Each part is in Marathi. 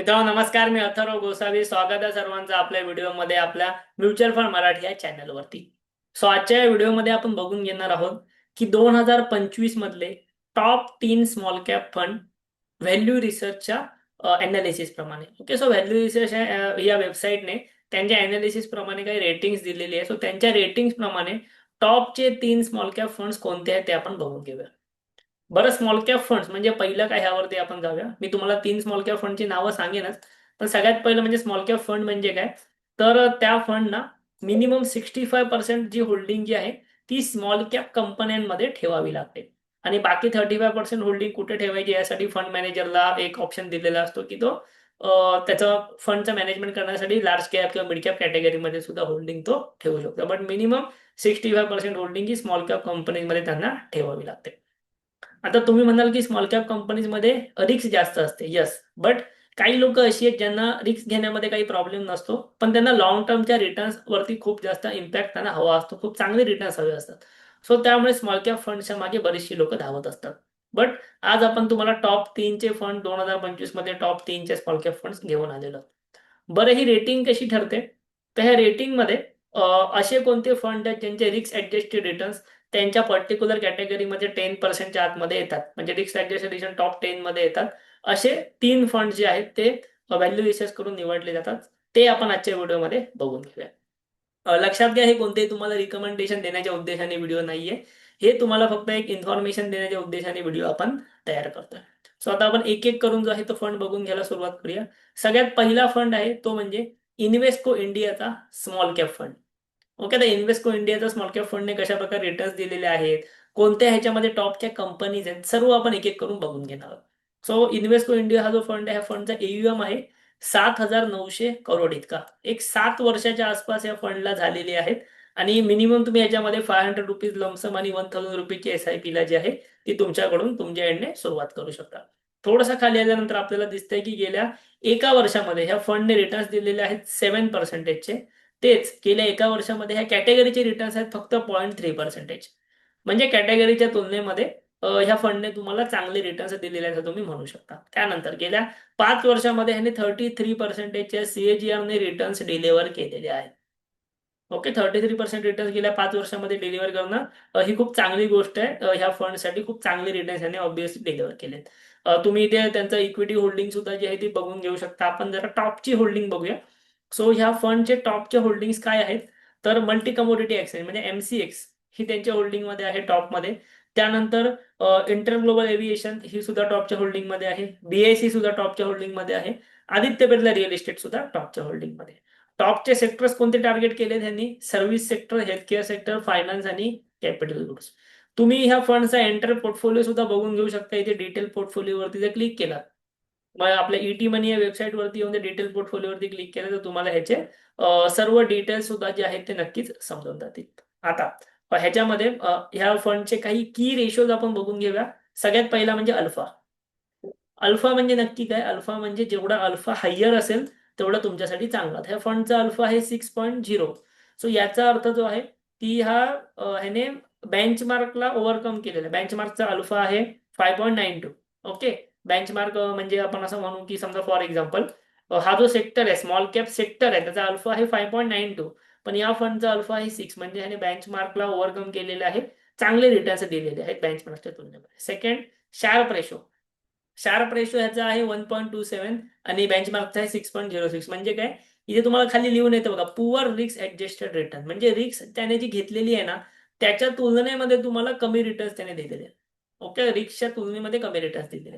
मित्रांनो नमस्कार मी अथर्व गोसावी. स्वागत आहे सर्वांचं आपल्या व्हिडिओमध्ये आपल्या म्युच्युअल फंड मराठी या चॅनलवरती. सो आजच्या या व्हिडिओमध्ये आपण बघून घेणार आहोत की दोन हजार पंचवीस मधले टॉप तीन स्मॉल कॅप फंड व्हॅल्यू रिसर्चच्या अनालिसिस प्रमाणे. ओके सो व्हॅल्यू रिसर्च या वेबसाईटने त्यांच्या अनालिसिस प्रमाणे काही रेटिंग्स दिलेली आहे. सो त्यांच्या रेटिंग्स प्रमाणे टॉपचे तीन स्मॉल कॅप फंड्स कोणते आहेत ते आपण बघून घेऊया. बरं स्मॉल कॅप फंड्स म्हणजे पहिलं काय ह्यावरती आपण जाऊया. मी तुम्हाला तीन स्मॉल कॅप फंडची नावं सांगेनच. पण सगळ्यात पहिलं म्हणजे स्मॉल कॅप फंड म्हणजे काय? तर त्या फंडना मिनिमम सिक्स्टी फाय पर्सेंट जी होल्डिंग जी आहे ती स्मॉल कॅप कंपन्यांमध्ये ठेवावी लागते. आणि बाकी थर्टी फाय पर्सेंट होल्डिंग कुठे ठेवायची? यासाठी फंड मॅनेजरला एक ऑप्शन दिलेला असतो की तो त्याचं फंडचं मॅनेजमेंट करण्यासाठी लार्ज कॅप किंवा मिड कॅप कॅटेगरीमध्ये सुद्धा होल्डिंग तो ठेवू शकतो. But minimum sixty five percent holding he small cap कंपनीमध्ये त्यांना ठेवावी लागते. आता तुम्ही म्हणाल की स्मॉल कॅप कंपनीजमध्ये रिस्क जास्त असते. यस बट काही लोक अशी आहेत ज्यांना रिस्क घेण्यामध्ये काही प्रॉब्लेम नसतो. पण त्यांना लॉंग टर्मच्या रिटर्न्स वरती खूप जास्त इम्पॅक्ट त्यांना हवा असतो. खूप चांगले रिटर्न्स हवे असतात. सो त्यामुळे स्मॉल कॅप फंडच्या मागे बरीचशी लोक धावत असतात. बट आज आपण तुम्हाला टॉप तीनचे फंड दोन हजार पंचवीसमध्ये टॉप तीनचे स्मॉल कॅप फंड घेऊन आलेलो बरं ही रेटिंग कशी ठरते? तर ह्या रेटिंगमध्ये असे कोणते फंड आहेत ज्यांचे रिस्क ऍडजस्टेड रिटर्न्स त्यांच्या पर्टिक्युलर कॅटेगरीमध्ये टेन पर्सेंटच्या आतमध्ये येतात. म्हणजे रिक्स ऍडजस्टेशन टॉप टेन मध्ये येतात. असे तीन फंड जे आहेत ते व्हॅल्यू रिसर्च करून निवडले जातात. ते आपण आजच्या व्हिडिओमध्ये बघून घेऊया. लक्षात घ्या हे कोणतेही तुम्हाला रिकमेंडेशन देण्याच्या उद्देशाने व्हिडिओ नाहीये. हे तुम्हाला फक्त एक इन्फॉर्मेशन देण्याच्या उद्देशाने व्हिडिओ आपण तयार करतोय. सो आता आपण एक एक करून जो आहे तो फंड बघून घ्यायला सुरुवात करूया. सगळ्यात पहिला फंड आहे तो म्हणजे इन्व्हेस्को इंडियाचा स्मॉल कॅप फंड ओके तर इन्व्हेस्को इंडियाचा स्मॉल कॅप फंडने कशा प्रकारे रिटर्न्स दिलेले आहेत? कोणत्या ह्याच्यामध्ये टॉपच्या कंपनीज आहेत? सर्व आपण एक एक करून बघून घेणार आहोत. सो इन्व्हेस्को इंडिया हा जो फंड आहे ह्या फंडचा एयुएम आहे सात हजार नऊशे करोड इतका. एक सात वर्षाच्या आसपास या फंडला झालेले आहेत. आणि मिनिमम तुम्ही याच्यामध्ये five hundred rupees lump sum आणि वन थाउजंड रुपीजची एस आय पीला जी आहे ती तुमच्याकडून तुमच्या एंडने सुरुवात करू शकता. थोडासा खाली आल्यानंतर आपल्याला दिसतंय की गेल्या एका वर्षामध्ये ह्या फंडने रिटर्न्स दिलेले आहेत सेव्हन पर्सेंटेजचे तेच गेल्या एका वर्षामध्ये ह्या कॅटेगरीचे रिटर्न्स आहेत फक्त पॉईंट थ्री पर्सेंटेज म्हणजे कॅटेगरीच्या तुलनेमध्ये ह्या फंडने तुम्हाला चांगले रिटर्न्स दिलेले आहेत तुम्ही म्हणू शकता. त्यानंतर गेल्या पाच वर्षामध्ये ह्याने थर्टी थ्री पर्सेंटेजच्या सीएजीआरने रिटर्न्स डिलिव्हर केलेले आहेत. Okay thirty three percent returns गेल्या पाच वर्षामध्ये डिलिव्हर करणं ही खूप चांगली गोष्ट आहे. ह्या फंडसाठी खूप चांगले रिटर्न्स ह्याने ऑब्विसली डिलिव्हर केलेत. तुम्ही इथे त्यांचं इक्विटी होल्डिंग सुद्धा जी आहे ती बघून घेऊ शकता. आपण जरा टॉपची होल्डिंग बघूया. सो ह्या फंडचे टॉपचे होल्डिंग्स काय आहेत? तर मल्टी कमोडिटी एक्सचेंज म्हणजे एमसीएक्स ही त्यांच्या होल्डिंगमध्ये आहे टॉपमध्ये त्यानंतर इंटर ग्लोबल एव्हिएशन ही सुद्धा टॉपच्या होल्डिंगमध्ये आहे. बीआयसी सुद्धा टॉपच्या होल्डिंगमध्ये आहे. आदित्य बिर्ला रिअल इस्टेट सुद्धा टॉपच्या होल्डिंगमध्ये टॉपचे सेक्टर्स कोणते टार्गेट केले त्यांनी? Service sector healthcare sector finance आणि कॅपिटल गुड्स तुम्ही ह्या फंडचा एंटर पोर्टफोलिओ सुद्धा बघून घेऊ शकता. इथे डिटेल पोर्टफोलिओवरती जर क्लिक केला मग आपल्या ईटी मनी या वेबसाईट वरती येऊन डिटेल पोर्टफोलिओवरती क्लिक केलं तर तुम्हाला ह्याचे सर्व डिटेल्स सुद्धा जे आहेत ते नक्कीच समजून जातील. आता ह्याच्यामध्ये ह्या फंडचे काही की रेशोज आपण बघून घेऊया. सगळ्यात पहिला म्हणजे अल्फा अल्फा म्हणजे नक्की काय? अल्फा म्हणजे जेवढा अल्फा हायर असेल तेवढा तुमच्यासाठी चांगला. ह्या फंडचा अल्फा आहे सिक्स पॉईंट झिरो सो याचा अर्थ जो आहे ती हा ह्याने बेंचमार्कला ओव्हरकम केलेला बेंचमार्कचा अल्फा आहे five point nine two okay benchmark म्हणजे आपण असं म्हणू की समजा फॉर एक्झाम्पल हा जो सेक्टर आहे स्मॉल कॅप सेक्टर आहे त्याचा अल्फा आहे फाय पॉईंट नाईन टू पण या फंडचा अल्फा आहे सिक्स म्हणजे ह्याने बेंचमार्कला ओव्हरकम केलेले आहे चांगले रिटर्न्स दिलेले आहेत बेंचमार्कच्या तुलनेमध्ये. Second sharpe ratio sharpe ratio ह्याचा आहे वन पॉईंट टू सेव्हन आणि बेंचमार्कचा आहे सिक्स पॉईंट झिरो सिक्स म्हणजे काय? इथे तुम्हाला खाली लिहून येतं बघा पुअर रिक्स ऍडजस्टेड रिटर्न म्हणजे रिक्स त्याने जी घेतलेली आहे ना त्याच्या तुलनेमध्ये तुम्हाला कमी रिटर्न्स त्याने दिलेले आहेत. ओके रिक्सच्या तुलनेमध्ये कमी रिटर्न्स दिलेले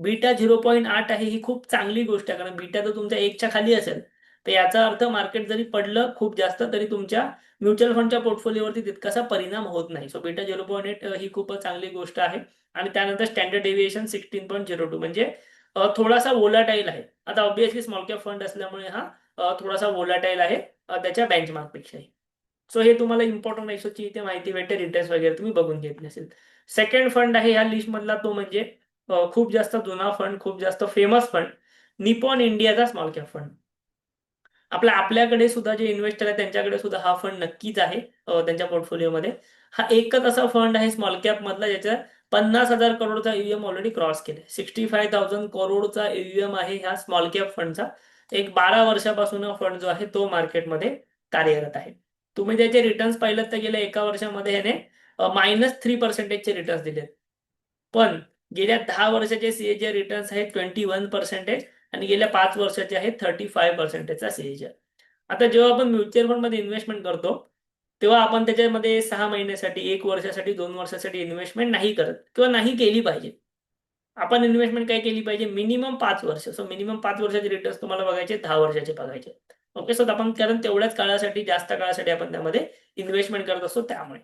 बीटा झिरो पॉईंट आठ आहे ही खूप चांगली गोष्ट आहे. कारण बीटा जर तुमच्या एकच्या खाली असेल. तर याचा अर्थ मार्केट जरी पडलं खूप जास्त तरी तुमच्या म्युच्युअल फंडच्या पोर्टफोलिओवरती तितकासा परिणाम होत नाही. So beta zero point eight ही खूपच चांगली गोष्ट आहे. आणि त्यानंतर standard deviation sixteen point zero two म्हणजे थोडासा वोलाटाईल आहे. आता ऑब्विसली स्मॉल कॅप फंड असल्यामुळे हा थोडासा वोलाटाईल आहे त्याच्या बेंचमार्कपेक्षाही सो हे तुम्हाला इम्पॉर्टंट रेशोची इथे माहिती भेटेल इंटरेस्ट वगैरे तुम्ही बघून घेतले असेल सेकंड फंड आहे ह्या लिस्टमधला तो म्हणजे खूप जास्त जुना फंड खूप जास्त फेमस फंड निपॉन इंडियाचा स्मॉल कॅप फंड आपल्या आपल्याकडे सुद्धा जे इन्व्हेस्टर आहे त्यांच्याकडे सुद्धा हा फंड नक्कीच आहे त्यांच्या पोर्टफोलिओमध्ये हा एकच असा फंड आहे स्मॉल कॅप मधला ज्याच्या पन्नास हजार करोडचा ईव्हीएम ऑलरेडी क्रॉस केले सिक्स्टी फाय थाउजंड करोडचा ईव्हीएम आहे ह्या स्मॉल कॅप फंडचा एक बारा वर्षापासून हा फंड जो आहे तो मार्केटमध्ये कार्यरत आहे. तुम्ही त्याचे रिटर्न्स पाहिलं तर गेल्या एका वर्षामध्ये ह्याने मायनस थ्री पर्सेंटेजचे रिटर्न्स दिलेत. पण गेल्या दहा वर्षाचे सीएजीआर रिटर्न्स आहेत ट्वेंटी वन पर्सेंटेज आणि गेल्या पाच वर्षाचे आहेत थर्टी फाय पर्सेंटेजचा सीएजीआर आता जेव्हा आपण म्युच्युअल फंडमध्ये इन्व्हेस्टमेंट करतो तेव्हा आपण त्याच्यामध्ये सहा महिन्यासाठी एक वर्षासाठी दोन वर्षासाठी इन्व्हेस्टमेंट नाही करत किंवा नाही केली पाहिजे. आपण इन्व्हेस्टमेंट काय केली पाहिजे? मिनिमम पाच वर्ष. सो मिनिमम पाच वर्षाचे रिटर्न्स तुम्हाला बघायचे दहा वर्षाचे बघायचे. ओके सो आपण कारण तेवढ्याच काळासाठी जास्त काळासाठी आपण त्यामध्ये इन्व्हेस्टमेंट करत असतो त्यामुळे.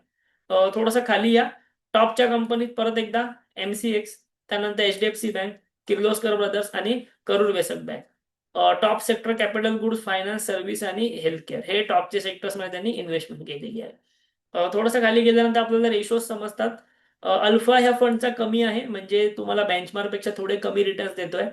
थोडंसं खाली या. टॉपच्या कंपनीत परत एकदा एमसीएक्स त्यानंतर H D F C bank Kirloskar brothers आणि Karur Vysya bank top sector capital goods finance service आणि हेल्थ केअर हे टॉपचे सेक्टर्समध्ये त्यांनी इन्व्हेस्टमेंट केलेली आहे. थोडंसं खाली गेल्यानंतर आपल्याला रेशोज समजतात. अल्फा ह्या फंडचा कमी आहे म्हणजे तुम्हाला बेंचमार्कपेक्षा थोडे कमी रिटर्न्स देतोय.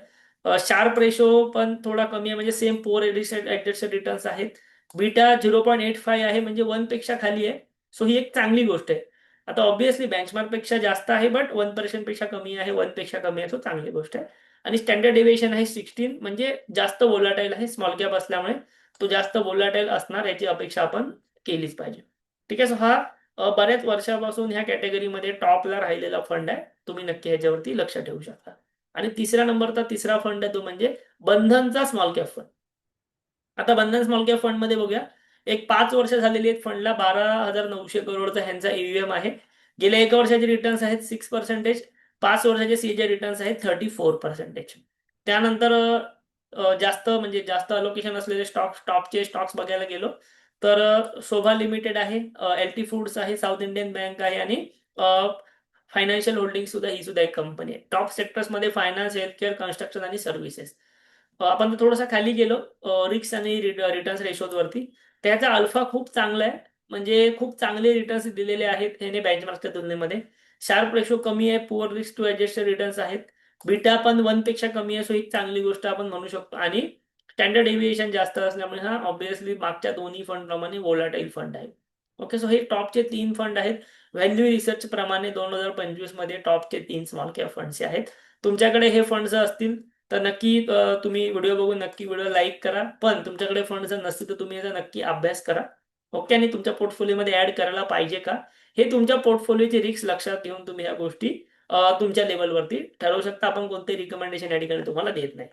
शार्प रेशो पण थोडा कमी आहे म्हणजे सेम पोअर एडिशन रिटर्न्स आहेत. Beta zero point eight five आहे म्हणजे वनपेक्षा खाली आहे. सो ही एक चांगली गोष्ट आहे. आता ऑब्व्हियसली बेंचमार्कपेक्षा जास्त आहे बट वन पर्सेंटपेक्षा कमी आहे वनपेक्षा कमी आहे चांगली गोष्ट आहे. आणि स्टँडर्ड डेव्हिएशन आहे सिक्स्टीन म्हणजे जास्त वोलाटाईल आहे स्मॉल कॅप असल्यामुळे तो जास्त वोलाटाईल असणार याची अपेक्षा आपण केलीच पाहिजे. ठीक आहे सो हा बऱ्याच वर्षापासून ह्या कॅटेगरीमध्ये टॉपला राहिलेला फंड आहे. तुम्ही नक्की ह्याच्यावरती लक्ष ठेवू शकता. आणि तिसऱ्या नंबरचा तिसरा फंड आहे तो म्हणजे बंधनचा स्मॉल कॅप फंड आता बंधन स्मॉल कॅप फंडमध्ये बघूया. एक पाच वर्ष झालेली आहेत. फंडला बारा हजार नऊशे करोडचा ह्यांचा ईव्हीएम आहे. गेल्या एका वर्षाचे रिटर्न्स आहेत सिक्स पर्सेंटेज पाच वर्षाचे सीचे रिटर्न्स आहेत थर्टी फोर पर्सेंटेज त्यानंतर जास्त म्हणजे जास्त अलोकेशन असलेले स्टॉक्स टॉपचे स्टॉक्स बघायला गेलो तर शोभा लिमिटेड आहे एल टी फूड्स आहे साऊथ इंडियन बँक आहे आणि फायनान्शियल होल्डिंग सुद्धा ही सुद्धा एक कंपनी आहे. टॉप सेक्टर्समध्ये फायनान्स हेल्थकेअर कन्स्ट्रक्शन आणि सर्व्हिसेस आपण थोडंसं खाली गेलो रिक्स आणि रिटर्न्स रेशोजवरती त्याचा अल्फा खूप चांगला आहे. म्हणजे खूप चांगले रिटर्न्स दिलेले आहेत ह्याने बेंचमार्कच्या तुलनेमध्ये. शार्प रेशो कमी आहे poor risk to adjust returns आहेत. बीटा पण वनपेक्षा कमी आहे सो एक चांगली गोष्ट आपण म्हणू शकतो. आणि स्टँडर्ड एव्हिएशन जास्त असल्यामुळे हा ऑब्विसली मागच्या दोन्ही फंड प्रमाणे वोलाटाईल फंड आहे. ओके सो हे टॉपचे तीन फंड आहेत. व्हॅल्यू रिसर्च प्रमाणे दोन हजार पंचवीसमध्ये टॉपचे तीन स्मॉल कॅप फंड्स आहेत. तुमच्याकडे हे फंड्स असतील तर नक्की तुम्ही व्हिडिओ बघून नक्की व्हिडिओ लाईक करा. पण तुमच्याकडे फंड जर नसतील तर तुम्ही याचा नक्की अभ्यास करा. ओके? आणि तुमच्या पोर्टफोलिओमध्ये ऍड करायला पाहिजे का? हे तुमच्या पोर्टफोलिओचे रिस्क लक्षात घेऊन तुम्ही ह्या गोष्टी तुमच्या लेवलवरती ठरवू शकता. आपण कोणते रिकमेंडेशन या ठिकाणी तुम्हाला देत नाही.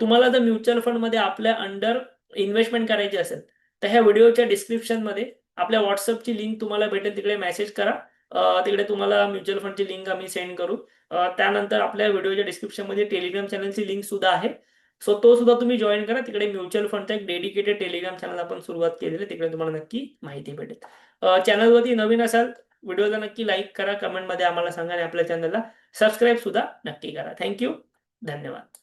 तुम्हाला जर म्युच्युअल फंडमध्ये आपल्या अंडर इन्व्हेस्टमेंट करायची असेल तर ह्या व्हिडिओच्या डिस्क्रिप्शनमध्ये आपल्या व्हॉट्सअपची लिंक तुम्हाला भेटेल. तिकडे मेसेज करा. तिकडे तुम्हाला म्युच्युअल फंडची लिंक आम्ही सेंड करू. त्यानंतर आपल्या व्हिडिओच्या डिस्क्रिप्शनमध्ये टेलिग्राम चॅनलची लिंक सुद्धा आहे. सो तो सुद्धा तुम्ही जॉईन करा. तिकडे म्युच्युअल फंडचा एक डेडिकेटेड टेलिग्राम चॅनल आपण सुरुवात केलेली आहे. तिकडे तुम्हाला नक्की माहिती भेटेल. चॅनलवरती नवीन असाल व्हिडिओला नक्की लाईक करा. कमेंटमध्ये आम्हाला सांगा आणि आपल्या चॅनलला सबस्क्राईब सुद्धा नक्की करा. थँक्यू. धन्यवाद.